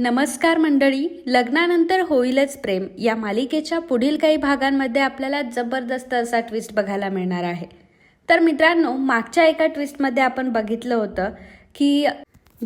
नमस्कार मंडळी लग्नानंतर होईलच प्रेम. या मालिकेच्या पुढील काही भागांमध्ये आपल्याला जबरदस्त असा ट्विस्ट बघायला मिळणार आहे. तर मित्रांनो मागच्या एका ट्विस्टमध्ये आपण बघितलं होतं की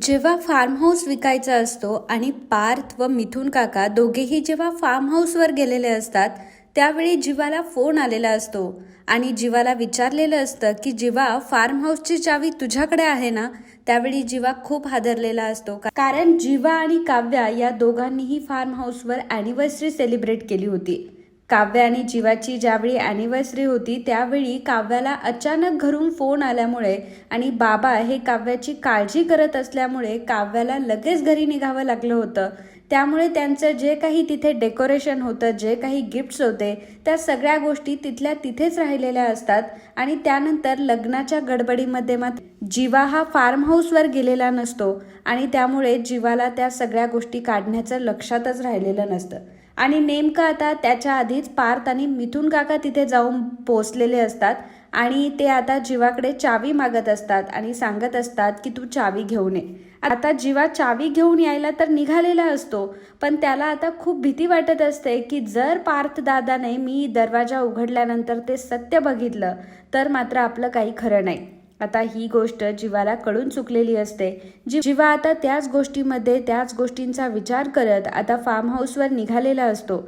जेव्हा फार्म हाऊस विकायचा असतो आणि पार्थ व मिथुन काका दोघेही जेव्हा फार्म हाऊसवर गेलेले असतात त्यावेळी जीवाला फोन आलेला असतो. आणि जीवाला विचारलेलं असतं की जीवा फार्म हाऊसची चावी तुझ्याकडे आहे ना? त्यावेळी जीवा खूप हादरलेला असतो. कारण जीवा आणि काव्या या दोघांनीही फार्म हाऊसवर अॅनिव्हर्सरी सेलिब्रेट केली होती. काव्या आणि जीवाची ज्यावेळी अॅनिव्हर्सरी होती त्यावेळी काव्याला अचानक घरून फोन आल्यामुळे आणि बाबा हे काव्याची काळजी करत असल्यामुळे काव्याला लगेच घरी निघावं लागलं होतं. त्यामुळे त्यांचं जे काही तिथे डेकोरेशन होतं जे काही गिफ्ट्स होते त्या सगळ्या गोष्टी तिथल्या तिथेच राहिलेल्या असतात. आणि त्यानंतर लग्नाच्या गडबडीमध्ये मात्र जीवा हा फार्म हाऊसवर गेलेला नसतो आणि त्यामुळे जीवाला त्या सगळ्या गोष्टी काढण्याचं लक्षातच राहिलेलं नसतं. आणि नेमकं आता त्याच्या आधीच पार्थ आणि मिथुन काका तिथे जाऊन पोचलेले असतात. आणि ते आता जीवाकडे चावी मागत असतात आणि सांगत असतात की तू चावी घेऊन ये आता जीवा चावी घेऊन यायला तर निघालेला असतो पण त्याला आता खूप भीती वाटत असते की जर पार्थ दादाने मी दरवाजा उघडल्यानंतर ते सत्य बघितलं तर मात्र आपलं काही खरं नाही. आता ही गोष्ट जीवाला कळून चुकलेली असते. जी जीवा आता त्याच गोष्टीमध्ये त्याच गोष्टींचा विचार करत आता फार्म हाऊसवर निघालेला असतो.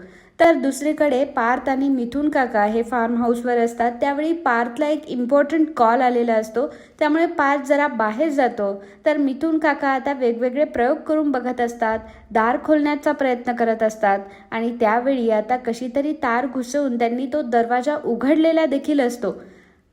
तर दुसरीकडे पार्थ आणि मिथुन काका हे फार्म हाऊसवर असतात. त्यावेळी पार्थला एक इम्पॉर्टंट कॉल आलेला असतो. त्यामुळे पार्थ जरा बाहेर जातो. तर मिथुन काका आता वेगवेगळे प्रयोग करून बघत असतात. दार खोलण्याचा प्रयत्न करत असतात. आणि त्यावेळी आता कशी तरी तार घुसवून त्यांनी तो दरवाजा उघडलेला देखील असतो.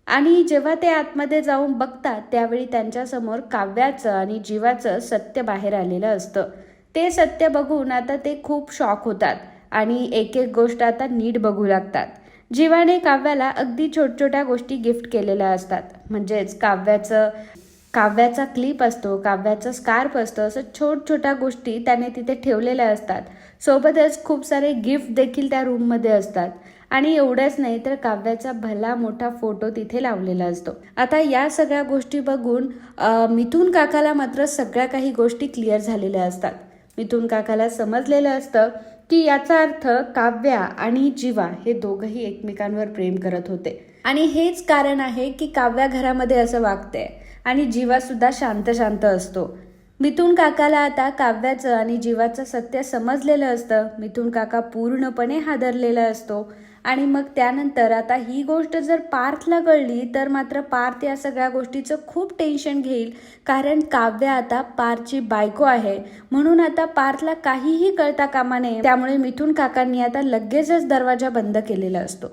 आणि जेव्हा ते आतमध्ये जाऊन बघतात त्यावेळी त्यांच्यासमोर काव्याचं आणि जीवाचं सत्य बाहेर आलेलं असतं. ते सत्य बघून आता ते खूप शॉक होतात. आणि एक एक गोष्ट आता नीट बघू लागतात. जीवाने काव्याला अगदी छोट छोट्या गोष्टी गिफ्ट केलेल्या असतात. म्हणजेच काव्याचं काव्याचा क्लिप असतो काव्याचं स्कार्फ असतं असं छोट छोट्या गोष्टी त्याने तिथे ठेवलेल्या असतात. सोबतच खूप सारे गिफ्ट देखील त्या रूममध्ये असतात. आणि एवढंच नाही तर काव्याचा भला मोठा फोटो तिथे लावलेला असतो. आता या सगळ्या गोष्टी बघून मिथून काकाला मात्र सगळ्या काही गोष्टी क्लिअर झालेल्या असतात. मिथुन काकाला समजलेलं असतं की याचा अर्थ काव्या आणि जीवा हे दोघंही एकमेकांवर प्रेम करत होते. आणि हेच कारण आहे की काव्या घरामध्ये असं वागते आणि जीवा सुद्धा शांत शांत असतो. मिथुन काकाला आता काव्याचं आणि जीवाचं सत्य समजलेलं असतं. मिथुन काका पूर्णपणे हादरलेला असतो. आणि मग त्यानंतर आता ही गोष्ट जर पार्थला कळली तर मात्र पार्थ या सगळ्या गोष्टीचं खूप टेन्शन घेईल. कारण काव्य आता पार्थची बायको आहे. म्हणून आता पार्थला काहीही कळता कामा नये. त्यामुळे मिथून काकांनी आता लगेचच दरवाजा बंद केलेला असतो.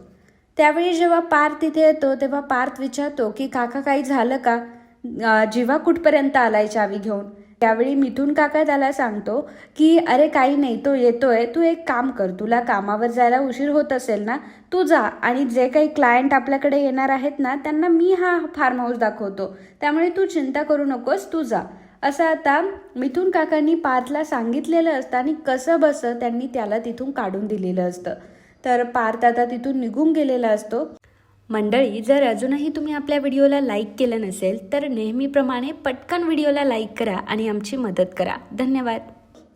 त्यावेळी जेव्हा पार्थ तिथे येतो तेव्हा पार्थ विचारतो की काका काही झालं का? जीवा कुठपर्यंत आलाय चावी घेऊन? त्यावेळी मिथुन काका त्याला सांगतो की अरे काही नाही तो येतोय तू एक काम कर तुला कामावर जायला उशीर होत असेल ना तू जा आणि जे काही क्लायंट आपल्याकडे येणार आहेत ना त्यांना मी हा फार्म हाऊस दाखवतो. त्यामुळे तू चिंता करू नकोस तू जा. असं आता मिथुन काकांनी पार्थला सांगितलेलं असतं आणि कसं बसं त्यांनी त्याला तिथून काढून दिलेलं असतं. तर पार्थ आता तिथून निघून गेलेला असतो. मंडळी जर अजूनही तुम्ही आपल्या व्हिडिओला लाईक केलं नसेल तर नेहमीप्रमाणे पटकन व्हिडिओला लाईक करा आणि आमची मदत करा. धन्यवाद.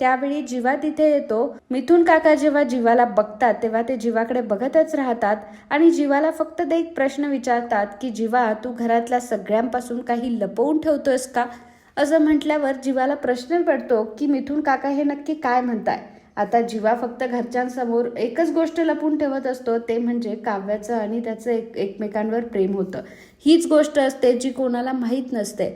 त्यावेळी जीवा तिथे येतो. मिथून काका जेव्हा जीवाला बघतात तेव्हा ते जीवाकडे बघतच राहतात आणि जीवाला फक्त ते एक प्रश्न विचारतात की जीवा तू घरातल्या सगळ्यांपासून काही लपवून ठेवतोयस का? असं म्हटल्यावर जीवाला प्रश्न पडतो की मिथून काका हे नक्की काय म्हणताय? आता जीवा फक्त घरच्यांसमोर एकच गोष्ट लपून ठेवत असतो ते म्हणजे काव्याचं आणि त्याचं एक एकमेकांवर प्रेम होतं. हीच गोष्ट असते जी कोणाला माहीत नसते.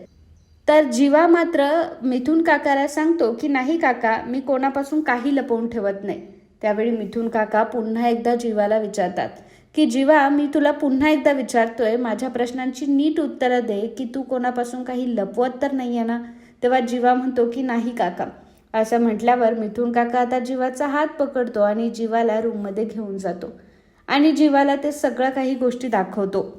तर जीवा मात्र मिथून काकाला सांगतो की नाही काका मी कोणापासून काही लपवून ठेवत नाही. त्यावेळी मिथून काका पुन्हा एकदा जीवाला विचारतात की जीवा मी तुला पुन्हा एकदा विचारतोय माझ्या प्रश्नांची नीट उत्तरं दे की तू कोणापासून काही लपवत तर नाही आहे ना? तेव्हा जीवा म्हणतो की नाही काका असं म्हटल्यावर मिथुन काका आता जीवाचा हात पकडतो आणि जीवाला रूममध्ये घेऊन जातो. आणि जीवाला ते सगळं काही गोष्टी दाखवतो.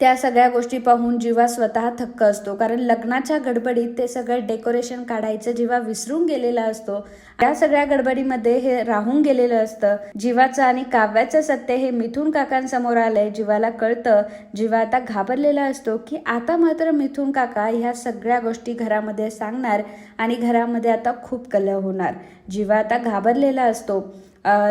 त्या सगळ्या गोष्टी पाहून जीवा स्वतः थक्क असतो. कारण लग्नाच्या गडबडीत ते सगळं डेकोरेशन काढायचं जीवा विसरून गेलेला असतो या सगळ्या गडबडीमध्ये हे राहून गेलेलं असतं. जीवाचं आणि काव्याचं सत्य हे मिथून काकांसमोर आलंय. जीवाला कळतं जीवा आता घाबरलेला असतो की आता मात्र मिथून काका ह्या सगळ्या गोष्टी घरामध्ये सांगणार आणि घरामध्ये आता खूप कलह होणार. जीवा आता घाबरलेला असतो.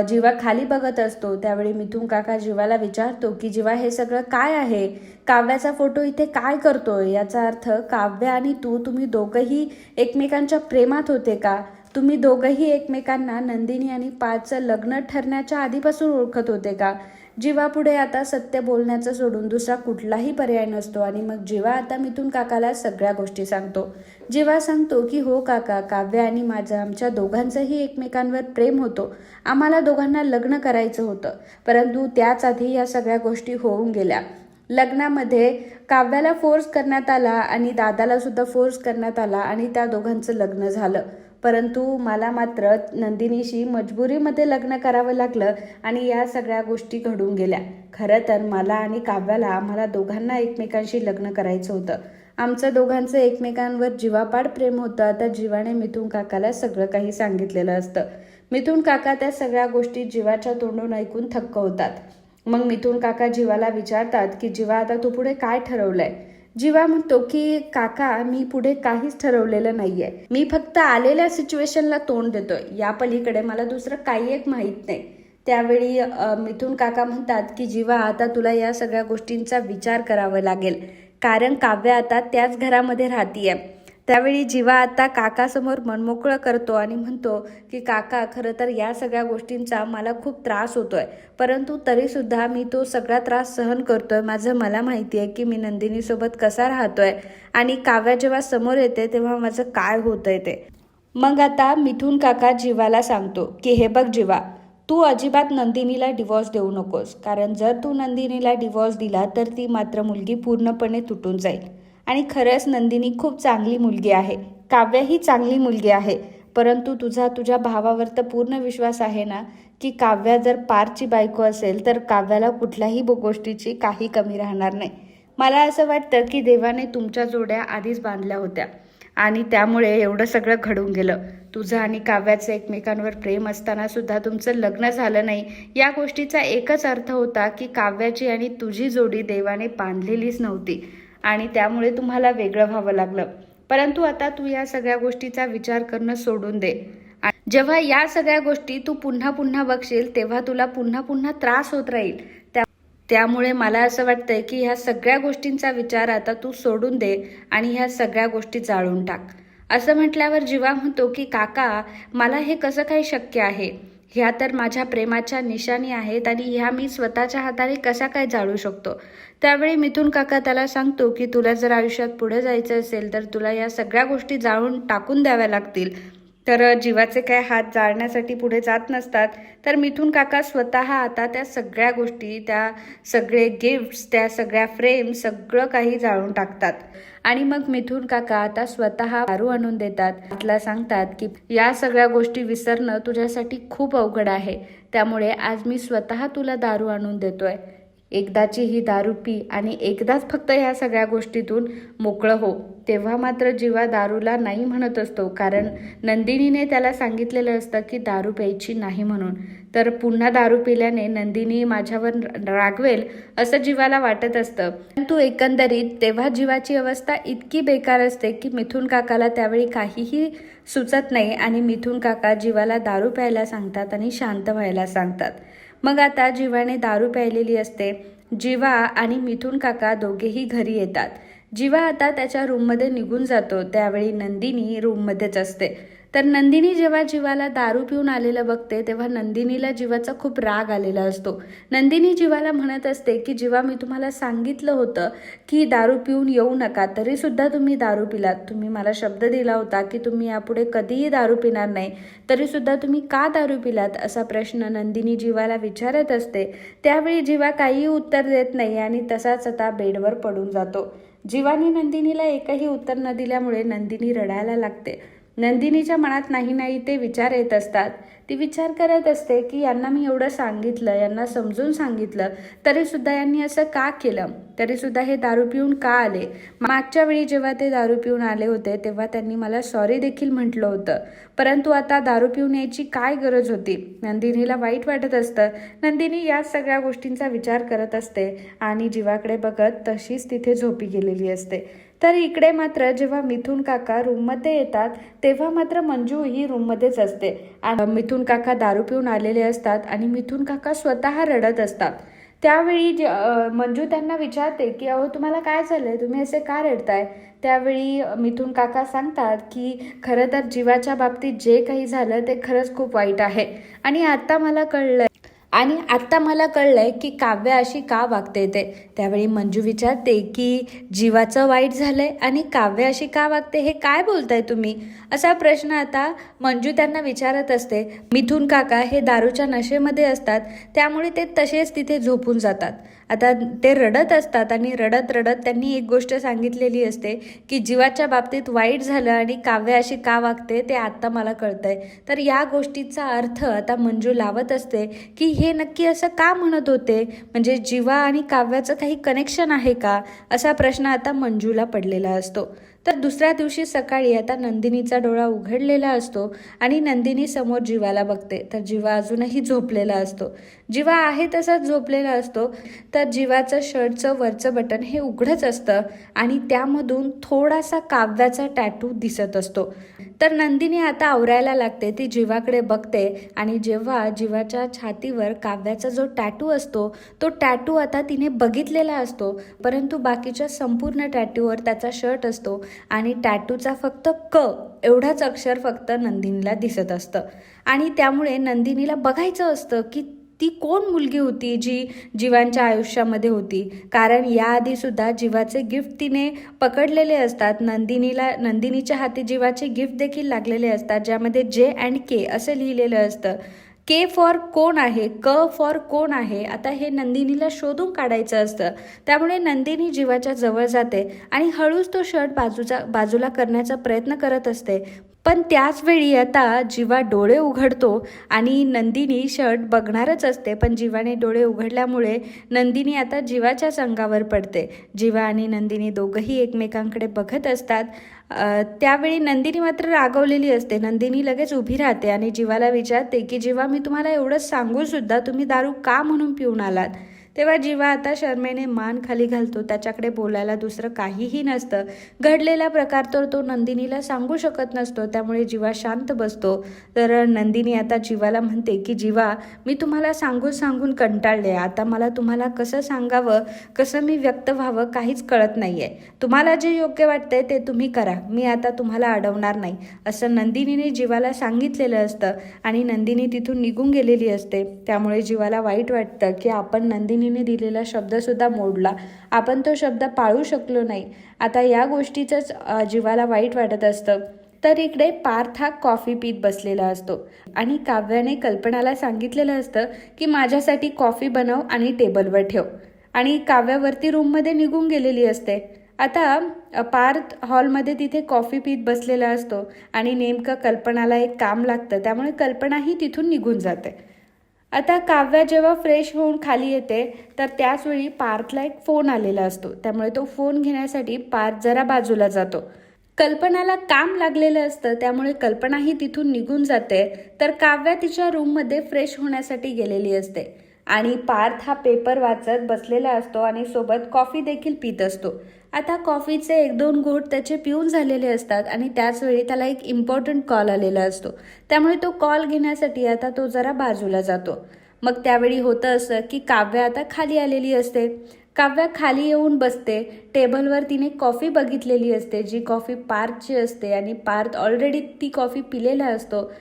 जेव्हा खाली बघत असतो त्यावेळी मिथून काका जीवाला विचारतो की जीवा हे सगळं काय आहे? काव्याचा फोटो इथे काय करतोय? याचा अर्थ काव्य आणि तू तुम्ही दोघंही एकमेकांच्या प्रेमात होते का? तुम्ही दोघंही एकमेकांना नंदिनी आणि पाचचं लग्न ठरण्याच्या आधीपासून ओळखत होते का? जीवापुढे आता सत्य बोलण्याचं सोडून दुसरा कुठलाही पर्याय नसतो आणि मग जीवा आता मिथून काकाला सगळ्या गोष्टी सांगतो जीवा सांगतो की हो काका काव्य आणि माझं आमच्या दोघांचंही एकमेकांवर प्रेम होतो. आम्हाला दोघांना लग्न करायचं होतं परंतु त्याच आधी या सगळ्या गोष्टी होऊन गेल्या. लग्नामध्ये काव्याला फोर्स करण्यात आला आणि दादाला सुद्धा फोर्स करण्यात आला आणि त्या दोघांचं लग्न झालं. परंतु मला मात्र नंदिनीशी मजबुरीमध्ये लग्न करावं लागलं आणि या सगळ्या गोष्टी घडून गेल्या. खरं तर मला आणि काव्याला आम्हाला दोघांना एकमेकांशी लग्न करायचं होतं. आमचं दोघांचं एकमेकांवर जीवापाड प्रेम होतं. आता जीवाने मिथून काकाला सगळं काही सांगितलेलं असतं. मिथून काका त्या सगळ्या गोष्टी जीवाच्या तोंडून ऐकून थक्क होतात. मग मिथून काका जीवाला विचारतात की जीवा आता तू पुढे काय ठरवलंय? जीवा म्हणतो की काका मी पुढे काहीच ठरवलेलं नाहीये. मी फक्त आलेल्या सिच्युएशनला तोंड देतोय. या पलीकडे मला दुसरं काही एक माहीत नाही. त्यावेळी मिथून काका म्हणतात की जीवा आता तुला या सगळ्या गोष्टींचा विचार करावा लागेल. कारण काव्य आता त्याच घरामध्ये राहतीये. त्यावेळी जीवा आता काकासमोर मनमोकळं करतो आणि म्हणतो की काका खरं तर या सगळ्या गोष्टींचा मला खूप त्रास होतो आहे परंतु तरीसुद्धा मी तो सगळा त्रास सहन करतो आहे माझं मला माहिती आहे की मी नंदिनीसोबत कसा राहतो आहे आणि काव्या जेव्हा समोर येते तेव्हा माझं काय होतंय ते. मग आता मिथून काका जीवाला सांगतो की हे बघ जीवा तू अजिबात नंदिनीला डिवॉर्स देऊ नकोस. कारण जर तू नंदिनीला डिवॉर्स दिला तर ती मात्र मुलगी पूर्णपणे तुटून जाईल. आणि खरंच नंदिनी खूप चांगली मुलगी आहे. काव्य ही चांगली मुलगी आहे. परंतु तुझा तुझ्या भावावर तर पूर्ण विश्वास आहे ना की काव्या जर पारची बायको असेल तर काव्याला कुठल्याही बो- गोष्टीची काही कमी राहणार नाही. मला असं वाटतं की देवाने तुमच्या जोड्या आधीच बांधल्या होत्या. आणि त्यामुळे एवढं सगळं घडून गेलं. तुझं आणि काव्याचं एकमेकांवर प्रेम असताना सुद्धा तुमचं लग्न झालं नाही. या गोष्टीचा एकच अर्थ होता की काव्याची आणि तुझी जोडी देवाने बांधलेलीच नव्हती. आणि त्यामुळे तुम्हाला वेगळं व्हावं लागलं. परंतु आता तू या सगळ्या गोष्टीचा विचार करणं सोडून दे. जेव्हा या सगळ्या गोष्टी तू पुन्हा पुन्हा बघशील तेव्हा तुला पुन्हा पुन्हा त्रास होत राहील. त्या त्यामुळे मला असं वाटतंय की ह्या सगळ्या गोष्टींचा विचार आता तू सोडून दे आणि ह्या सगळ्या गोष्टी जाळून टाक. असं म्हटल्यावर जीवा म्हणतो की काका मला हे कसं काही शक्य आहे? ह्या तर माझ्या प्रेमाच्या निशाणी आहेत आणि ह्या मी स्वतःच्या हाताने कशा काय जाळू शकतो? त्यावेळी मिथून काका त्याला सांगतो की तुला जर आयुष्यात पुढे जायचं असेल तर तुला या सगळ्या गोष्टी जाळून टाकून द्याव्या लागतील. तर जीवाचे काय हात जाळण्यासाठी पुढे जात नसतात. तर मिथून काका स्वतः आता त्या सगळ्या गोष्टी त्या सगळे गिफ्ट्स त्या सगळ्या फ्रेम सगळं काही जाळून टाकतात. आणि मग मिथून काका आता स्वतः दारू आणून देतात. आपला सांगतात की या सगळ्या गोष्टी विसरणं तुझ्यासाठी खूप अवघड आहे. त्यामुळे आज मी स्वतः तुला दारू आणून देतोय. एकदाची ही दारू पी आणि एकदाच फक्त ह्या सगळ्या गोष्टीतून मोकळं हो. तेव्हा मात्र जीवा दारूला नाही म्हणत असतो. कारण नंदिनीने त्याला सांगितलेलं असतं की दारू प्यायची नाही म्हणून. तर पुन्हा दारू पिल्याने नंदिनी माझ्यावर रागवेल असं जीवाला वाटत असतं. परंतु एकंदरीत तेव्हा जीवाची अवस्था इतकी बेकार असते की मिथून काकाला त्यावेळी काहीही सुचत नाही आणि मिथून काका जीवाला दारू प्यायला सांगतात आणि शांत व्हायला सांगतात. मग आता जीवाने दारू प्यायलेली असते. जीवा आणि मिथून काका दोघेही घरी येतात. जीवा आता त्याच्या रूममध्ये निघून जातो. त्यावेळी नंदिनी रूममध्येच असते. तर नंदिनी जेव्हा जीवाला दारू पिऊन आलेलं बघते तेव्हा नंदिनीला जीवाचा खूप राग आलेला असतो. नंदिनी जीवाला म्हणत असते की जीवा मी तुम्हाला सांगितलं होतं की दारू पिऊन येऊ नका तरी सुद्धा तुम्ही दारू पिलात. तुम्ही मला शब्द दिला होता की तुम्ही यापुढे कधीही दारू पिणार नाही तरी सुद्धा तुम्ही का दारू पिलात? असा प्रश्न नंदिनी जीवाला विचारत असते. त्यावेळी जीवा काहीही उत्तर देत नाही आणि तसाच आता बेडवर पडून जातो. जीवानी नंदिनीला एकही उत्तर न दिल्यामुळे नंदिनी रडायला लागते. नंदिनीच्या मनात नाही नाही ते विचार येत असतात. ती विचार करत असते की यांना मी एवढं सांगितलं यांना समजून सांगितलं तरीसुद्धा यांनी असं का केलं? तरीसुद्धा हे दारू पिऊन का आले? मागच्या वेळी जेव्हा ते दारू पिऊन आले होते तेव्हा त्यांनी मला सॉरी देखील म्हटलं होतं. परंतु आता दारू पिऊन यायची काय गरज होती? नंदिनीला वाईट वाटत असतं. नंदिनी या सगळ्या गोष्टींचा विचार करत असते आणि जीवाकडे बघत तशीच तिथे झोपी गेलेली असते. तर इकडे मात्र जेव्हा मिथून काका रूममध्ये येतात तेव्हा मात्र मंजू ही रूममध्येच असते. आणि मिथून काका दारू पिऊन आलेले असतात आणि मिथून काका स्वतः रडत असतात. त्यावेळी जे मंजू त्यांना विचारते की अहो तुम्हाला काय झालं आहे तुम्ही असे का रडताय? त्यावेळी मिथून काका सांगतात की खरं तर जीवाच्या बाबतीत जे काही झालं ते खरंच खूप वाईट आहे. आणि आत्ता मला कळलं आणि आत्ता मला कळलंय की काव्य अशी का वागते ते त्यावेळी मंजू विचारते की जीवाचं वाईट झालंय आणि काव्य अशी का वागते? हे काय बोलताय तुम्ही? असा प्रश्न आता मंजू त्यांना विचारत असते. मिथून काका हे दारूच्या नशेमध्ये असतात. त्यामुळे ते तसेच तिथे झोपून जातात. आता ते रडत असतात आणि रडत रडत त्यांनी एक गोष्ट सांगितलेली असते की जीवाच्या बाबतीत वाईट झालं आणि काव्य अशी का वागते ते आत्ता मला कळतंय. तर या गोष्टीचा अर्थ आता मंजू लावत असते की हे नक्की असं का म्हणत होते? म्हणजे जीवा आणि काव्याचं काही कनेक्शन आहे का? असा प्रश्न आता मंजूला पडलेला असतो. तर दुसऱ्या दिवशी सकाळी आता नंदिनीचा डोळा उघडलेला असतो आणि नंदिनी समोर जीवाला बघते. तर जीवा अजूनही झोपलेला असतो. जीवा आहे तसाच झोपलेला असतो. तर जीवाचं शर्टचं वरचं बटन हे उघडच असतं आणि त्यामधून थोडासा काव्याचा टॅटू दिसत असतो. तर नंदिनी आता आवरायला लागते. ती जीवाकडे बघते आणि जेव्हा जीवाच्या छातीवर काव्याचा जो टॅटू असतो तो टॅटू आता तिने बघितलेला असतो. परंतु बाकीच्या संपूर्ण टॅटूवर त्याचा शर्ट असतो. आणि टॅटूचा फक्त क एवढाच अक्षर फक्त नंदिनीला दिसत असतं. आणि त्यामुळे नंदिनीला बघायचं असतं की ती कोण मुलगी होती जी जीवांच्या आयुष्यामध्ये होती. कारण याआधी सुद्धा जीवाचे गिफ्ट तिने पकडलेले असतात. नंदिनीला नंदिनीच्या हाती जीवाचे गिफ्ट देखील लागलेले असतात ज्यामध्ये जे अँड के असं लिहिलेलं असतं. के फॉर कोण आहे? क फॉर कोण आहे? आता हे नंदिनीला शोधून काढायचं असतं. त्यामुळे नंदिनी जीवाच्या जवळ जाते आणि हळूच तो शर्ट बाजूचा बाजूला करण्याचा प्रयत्न करत असते. पण त्याच वेळी आता जीवा डोळे उघडतो आणि नंदिनी शर्ट बघणारच असते. पण जीवाने डोळे उघडल्यामुळे नंदिनी आता जीवाच्या अंगावर पडते. जीवा आणि नंदिनी दोघंही एकमेकांकडे बघत असतात. त्यावेळी नंदिनी मात्र रागवलेली असते. नंदिनी लगेच उभी राहते आणि जीवाला विचारते की जीवा मी तुम्हाला एवढंच सांगून सुद्धा तुम्ही दारू का म्हणून पिऊन आलात? तेव्हा जीवा आता शर्मेने मान खाली घालतो त्याच्याकडे बोलायला दुसरं काहीही नसतं. घडलेला प्रकार तर तो नंदिनीला सांगू शकत नसतो त्यामुळे जीवा शांत बसतो. तर नंदिनी आता जीवाला म्हणते की जीवा मी तुम्हाला सांगून सांगून कंटाळले. आता मला तुम्हाला कसं सांगावं कसं मी व्यक्त व्हावं काहीच कळत नाही आहे तुम्हाला जे योग्य वाटतंय ते तुम्ही करा. मी आता तुम्हाला अडवणार नाही. असं नंदिनीने जीवाला सांगितलेलं असतं आणि नंदिनी तिथून निघून गेलेली असते. त्यामुळे जीवाला वाईट वाटतं की आपण नंदिनी नंदिनीने दिलेला शब्दसुद्धा मोडला. आपण तो शब्द पाळू शकलो नाही. आता या गोष्टीचंच जीवाला वाईट वाटत असतं. तर इकडे पार्थ हा कॉफी पीत बसलेला असतो. आणि काव्याने कल्पनाला सांगितलेलं असतं की माझ्यासाठी कॉफी बनव आणि टेबलवर ठेव. आणि काव्यावरती रूममध्ये निघून गेलेली असते. आता पार्थ हॉलमध्ये तिथे कॉफी पीत बसलेला असतो. आणि नेमकं कल्पनाला एक काम लागतं. त्यामुळे कल्पनाही तिथून निघून जाते. आता काव्या जेव्हा फ्रेश होऊन खाली येते तर त्याचवेळी पार्थला एक फोन आलेला असतो. त्यामुळे तो फोन घेण्यासाठी पार्थ जरा बाजूला जातो. कल्पनाला काम लागलेलं असतं त्यामुळे कल्पनाही तिथून निघून जाते. तर काव्या तिच्या रूममध्ये फ्रेश होण्यासाठी गेलेली असते. आणि पार्थ हा पेपर वाचत बसलेला असतो आणि सोबत कॉफी देखील पित असतो. आता कॉफीचे एक दोन घोट त्याचे पिऊन झालेले असतात आणि त्याचवेळी त्याला एक इम्पॉर्टंट कॉल आलेला असतो. त्यामुळे तो कॉल घेण्यासाठी आता तो जरा बाजूला जातो. मग त्यावेळी होतं असं की काव्य आता खाली आलेली असते. काव्या खाली येऊन बसते. टेबलवर तिने कॉफी बघितलेली असते जी कॉफी पार्थची असते आणि पार्थ ऑलरेडी ती कॉफी पिलेला असतो.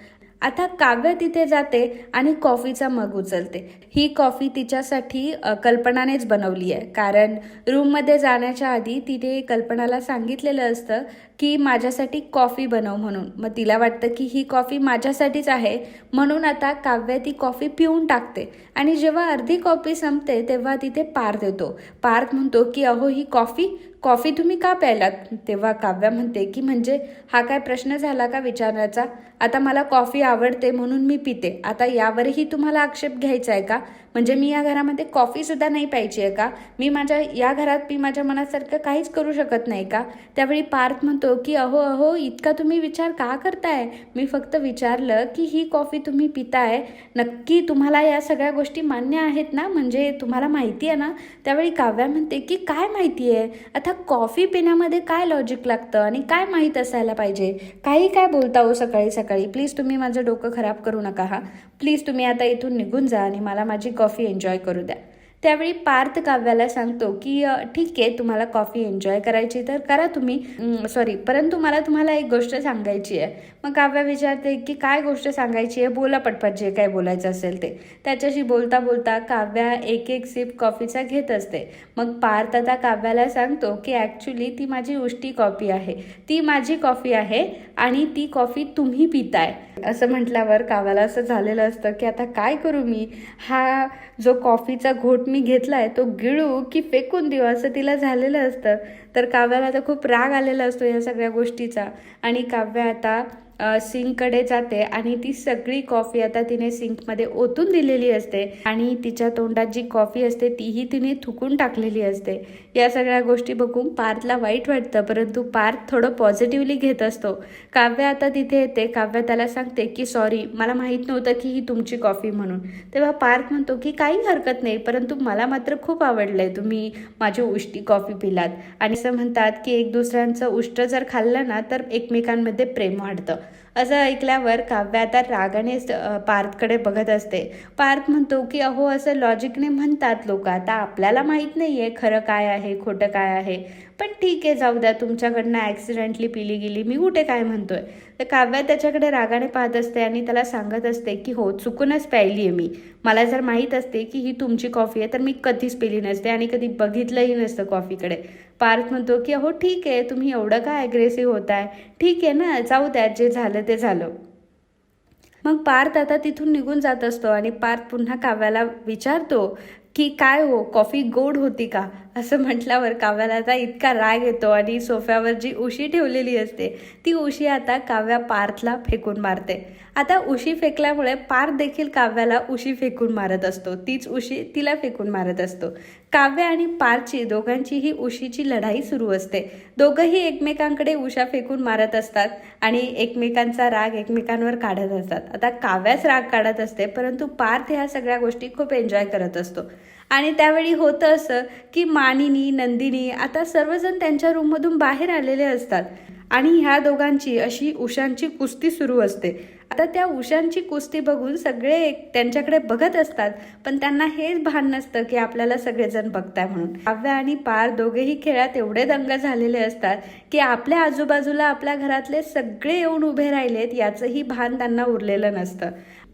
आता काव्य तिथे जाते आणि कॉफीचा मग उचलते. ही कॉफी तिच्यासाठी कल्पनानेच बनवली आहे. कारण रूममध्ये जाण्याच्या आधी तिने कल्पनाला सांगितलेलं असतं की माझ्यासाठी कॉफी बनव म्हणून. मग तिला वाटतं की ही कॉफी माझ्यासाठीच आहे. म्हणून आता काव्य ती कॉफी पिऊन टाकते. आणि जेव्हा अर्धी कॉफी संपते तेव्हा तिथे पार्थ येतो. पार्थ म्हणतो की अहो ही कॉफी कॉफी तुम्ही का प्यायलात? तेव्हा काव्या म्हणते की म्हणजे हा काय प्रश्न झाला का विचारण्याचा? आता मला कॉफी आवडते म्हणून मी पिते. आता यावरही तुम्हाला आक्षेप घ्यायचा आहे का? म्हणजे मी या घरामध्ये कॉफीसुद्धा नाही प्यायची आहे का? मी माझ्या या घरात मी माझ्या मनासारखं काहीच करू शकत नाही का? त्यावेळी पार्थ म्हणतो की अहो अहो इतका तुम्ही विचार का करताय? मी फक्त विचारलं की ही कॉफी तुम्ही पिताय. नक्की तुम्हाला या सगळ्या गोष्टी मान्य आहेत ना? म्हणजे तुम्हाला माहिती आहे ना? त्यावेळी काव्या म्हणते की काय माहिती आहे? आता कॉफी पिण्यामध्ये काय लॉजिक लागतं आणि काय माहीत असायला पाहिजे? काही काय बोलता हो सकाळी सकाळी? प्लीज तुम्ही माझं डोकं खराब करू नका हा. प्लीज तुम्ही आता इथून निघून जा आणि मला माझी कॉफी एन्जॉय करू द्या. त्यावेळी पार्थ काव्याला सांगतो की ठीक आहे तुम्हाला कॉफी एन्जॉय करायची तर करा तुम्ही. सॉरी परंतु मला तुम्हाला एक गोष्ट सांगायची आहे. मग काव्या विचारते की काय गोष्ट सांगायची आहे? बोला पटपट जे काय बोलायचं असेल ते. त्याच्याशी बोलता बोलता काव्या एक एक सिप कॉफीचा घेत असते. मग पार्थ आता काव्याला सांगतो की ॲक्च्युली ती माझी उष्टी कॉफी आहे. ती माझी कॉफी आहे आणि ती कॉफी तुम्ही पिताय. असं म्हटल्यावर काव्याला असं झालेलं असतं की आता काय करू मी? हा जो कॉफीचा घोट मी घेतलाय तो गिळू की फेकून देऊ असं तिला झालेलं असतं. तर काव्याला आता खूप राग आलेला असतो या सगळ्या गोष्टीचा. आणि काव्य आता सिंककडे जाते आणि ती सगळी कॉफी आता तिने सिंकमध्ये ओतून दिलेली असते आणि तिच्या तोंडात जी कॉफी असते तीही तिने थुकून टाकलेली असते. या सगळ्या गोष्टी बघून पार्थला वाईट वाटतं परंतु पार्थ थोडं पॉझिटिव्हली घेत असतो. काव्य आता तिथे येते. काव्य त्याला सांगते की सॉरी मला माहीत नव्हतं की ही तुमची कॉफी म्हणून. तेव्हा पार्थ म्हणतो की काही हरकत नाही परंतु मला मात्र खूप आवडलंय. तुम्ही माझी उष्टी कॉफी पिलात. आणि असं म्हणतात की एक दुसऱ्यांचं उष्ट जर खाल्लं ना तर एकमेकांमध्ये प्रेम वाढतं. असं ऐकल्यावर काव्य आता रागाने पार्थकडे बघत असते. पार्थ म्हणतो की अहो असं लॉजिकने म्हणतात लोक. आता आपल्याला माहीत नाही आहे खरं काय आहे खोटं काय आहे. पण ठीक आहे जाऊ द्या तुमच्याकडनं ॲक्सिडेंटली पिली गेली. मी कुठे काय म्हणतोय? तर काव्या त्याच्याकडे रागाने पाहत असते आणि त्याला सांगत असते की हो चुकूनच प्यायली आहे मी. मला जर माहीत असते की ही तुमची कॉफी आहे तर मी कधीच पिली नसते आणि कधी बघितलंही नसतं कॉफीकडे पार्थ म्हणतो की अहो ठीक आहे तुम्ही एवढं काय ॲग्रेसिव्ह होताय? ठीक आहे ना जाऊ द्या जे झालं ते झालं. मग पार्थ आता तिथून निघून जात असतो आणि पार्थ पुन्हा काव्याला विचारतो की काय हो कॉफी गोड होती का? असं म्हटल्यावर काव्याला आता इतका राग येतो आणि सोफ्यावर जी उशी ठेवलेली असते ती उशी आता काव्या पार्थला फेकून मारते. आता उशी फेकल्यामुळे पार्थ देखील काव्याला उशी फेकून मारत असतो. तीच उशी तिला फेकून मारत असतो. काव्य आणि पार्थची दोघांची ही उशीची लढाई सुरू असते. दोघंही एकमेकांकडे उशा फेकून मारत असतात आणि एकमेकांचा राग एकमेकांवर काढत असतात. आता काव्याच राग काढत असते परंतु पार्थ ह्या सगळ्या गोष्टी खूप एन्जॉय करत असतो. आणि त्यावेळी होतं असं की मानिनी नंदिनी आता सर्वजण त्यांच्या रूममधून बाहेर आलेले असतात. आणि ह्या दोघांची अशी उशांची कुस्ती सुरू असते. आता त्या उशांची कुस्ती बघून सगळे त्यांच्याकडे बघत असतात पण त्यांना हेच भान नसतं की आपल्याला सगळेजण बघताय म्हणून. काव्य आणि पार दोघेही खेळात एवढे दंग झालेले असतात की आपल्या आजूबाजूला आपल्या घरातले सगळे येऊन उभे राहिलेत याचंही भान त्यांना उरलेलं नसतं.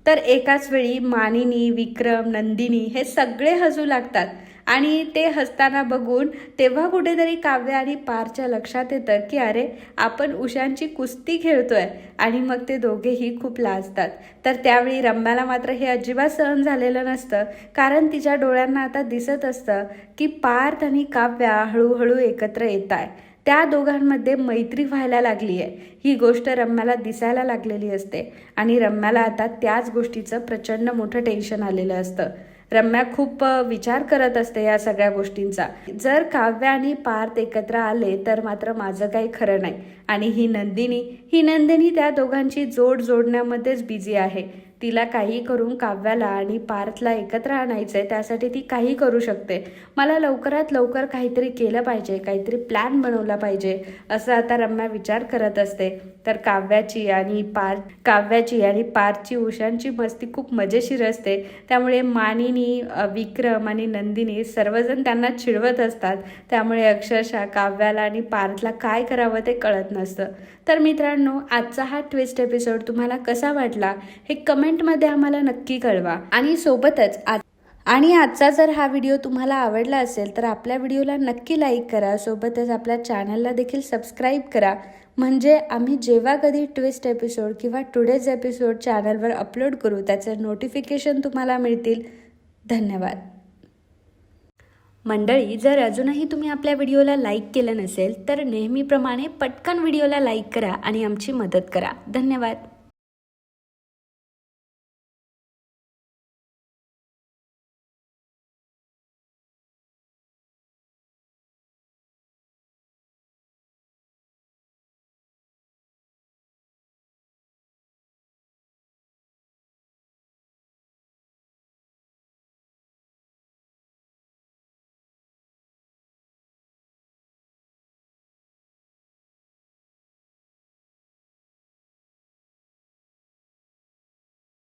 तर एकाच वेळी मानिनी विक्रम नंदिनी हे सगळे हसू लागतात. आणि ते हसताना बघून तेव्हा कुठेतरी काव्य आणि पारच्या लक्षात येतं की अरे आपण उशांची कुस्ती खेळतोय. आणि मग ते दोघेही खूप लाजतात. तर त्यावेळी रम्याला मात्र हे अजिबात सहन झालेलं नसतं. कारण तिच्या डोळ्यांना आता दिसत असतं की पार्थ आणि काव्या हळूहळू एकत्र येत आहे त्या दोघांमध्ये मैत्री व्हायला लागली आहे. ही गोष्ट रम्याला दिसायला लागलेली असते आणि रम्याला आता त्याच गोष्टीचं प्रचंड मोठं टेन्शन आलेलं असतं. रम्या खूप विचार करत असते या सगळ्या गोष्टींचा. जर काव्य आणि पार्थ एकत्र आले तर मात्र माझं काही खरं नाही. आणि ही नंदिनी ही नंदिनी त्या दोघांची जोड जोडण्यामध्येच बिझी आहे. तिला काही करून काव्याला आणि पार्थला एकत्र आणायचंय त्यासाठी ती काही करू शकते. मला लवकरात लवकर काहीतरी केलं पाहिजे काहीतरी प्लॅन बनवला पाहिजे असं आता रम्या विचार करत असते. तर काव्याची आणि पार्थ काव्याची आणि पार्थची उशांची मस्ती खूप मजेशीर असते. त्यामुळे मानिनी विक्रम आणि नंदिनी सर्वजण त्यांना चिडवत असतात. त्यामुळे अक्षरशः काव्याला आणि पार्थला काय करावं ते कळत नसतं. तर मित्रांनो आजचा हा ट्विस्ट एपिसोड तुम्हाला कसा वाटला हे कमेंटमध्ये आम्हाला नक्की कळवा. आणि सोबतच आज आणि आजचा जर हा व्हिडिओ तुम्हाला आवडला असेल तर आपल्या व्हिडिओला नक्की लाईक करा. सोबतच आपल्या चॅनलला देखील सबस्क्राईब करा. म्हणजे आम्ही जेव्हा कधी ट्विस्ट एपिसोड किंवा टुडेज एपिसोड चॅनलवर अपलोड करू त्याचे नोटिफिकेशन तुम्हाला मिळतील. धन्यवाद. मंडळी जर अजूनही तुम्ही आपल्या व्हिडिओला लाईक केलं नसेल तर नेहमीप्रमाणे पटकन व्हिडिओला लाईक करा आणि आमची मदत करा. धन्यवाद.